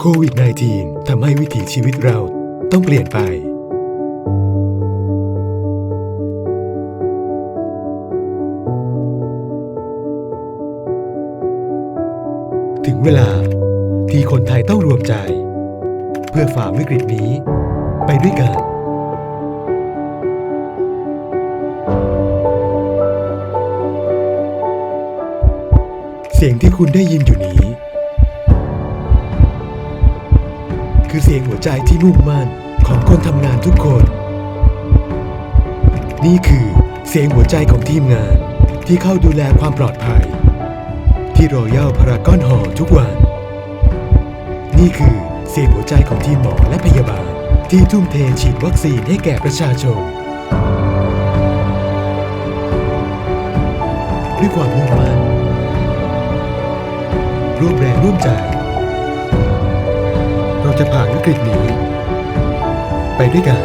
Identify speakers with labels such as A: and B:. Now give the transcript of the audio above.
A: โควิด -19 ทำให้วิถีชีวิตเราต้องเปลี่ยนไป ถึงเวลาที่คนไทยต้องรวมใจ เพื่อฝ่าวิกฤตนี้ ไปด้วยกัน เสียงที่คุณได้ยินอยู่นี้ คือเสียงหัวใจที่มุ่งมั่นของคนทำงานทุกคน นี่คือเสียงหัวใจของทีมงานที่เข้าดูแลความปลอดภัย ที่รอยัลพารากอนหอทุกวัน นี่คือเสียงหัวใจของทีมหมอและพยาบาล ที่ทุ่มเทฉีดวัคซีนให้แก่ประชาชน ด้วยความมุ่งมั่นร่วมแรงร่วมใจ เราจะผ่านวิกฤตนี้ ไปด้วยกัน